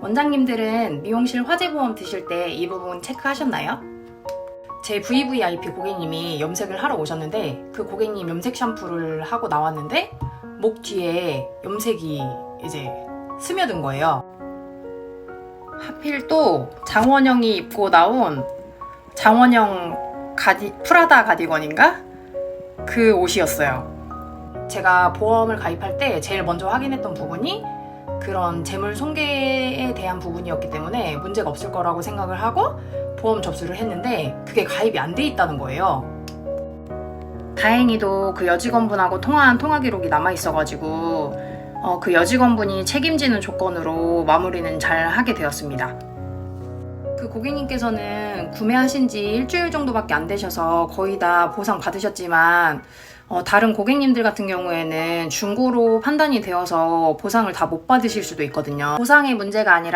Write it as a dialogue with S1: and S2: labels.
S1: 원장님들은 미용실 화재보험 드실 때 이 부분 체크하셨나요? 제 VVIP 고객님이 염색을 하러 오셨는데 그 고객님 염색 샴푸를 하고 나왔는데 목 뒤에 염색이 이제 스며든 거예요. 하필 또 장원영이 입고 나온 장원영 가디, 프라다 가디건인가? 그 옷이었어요. 제가 보험을 가입할 때 제일 먼저 확인했던 부분이 그런 재물 손괴에 대한 부분이었기 때문에 문제가 없을 거라고 생각을 하고 보험 접수를 했는데 그게 가입이 안 돼 있다는 거예요. 다행히도 그 여직원분하고 통화한 통화 기록이 남아 있어가지고 어, 그 여직원분이 책임지는 조건으로 마무리는 잘 하게 되었습니다. 그 고객님께서는 구매하신 지 일주일 정도밖에 안 되셔서 거의 다 보상 받으셨지만 어, 다른 고객님들 같은 경우에는 중고로 판단이 되어서 보상을 다 못 받으실 수도 있거든요. 보상의 문제가 아니라